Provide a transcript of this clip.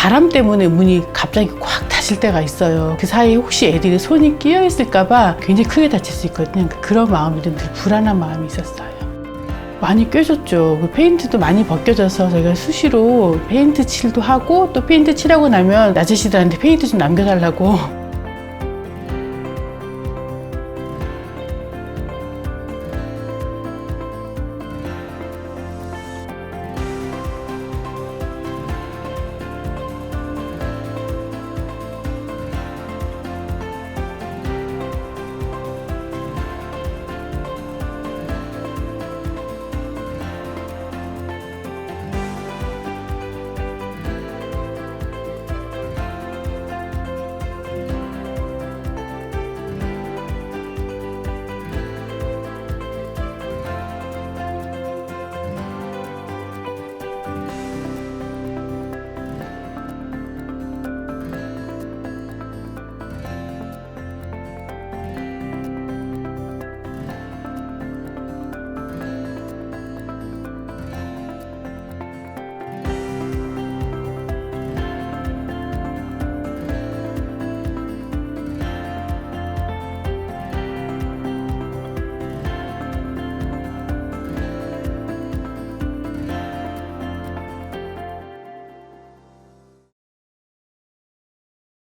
바람 때문에 문이 갑자기 꽉 닫힐 때가 있어요. 그 사이에 혹시 애들이 손이 끼어 있을까봐 굉장히 크게 다칠 수 있거든요. 그런 마음이 좀 불안한 마음이 있었어요. 많이 꿰졌죠. 그 페인트도 많이 벗겨져서 저희가 수시로 페인트 칠도 하고 또 페인트 칠하고 나면 아저씨들한테 페인트 좀 남겨달라고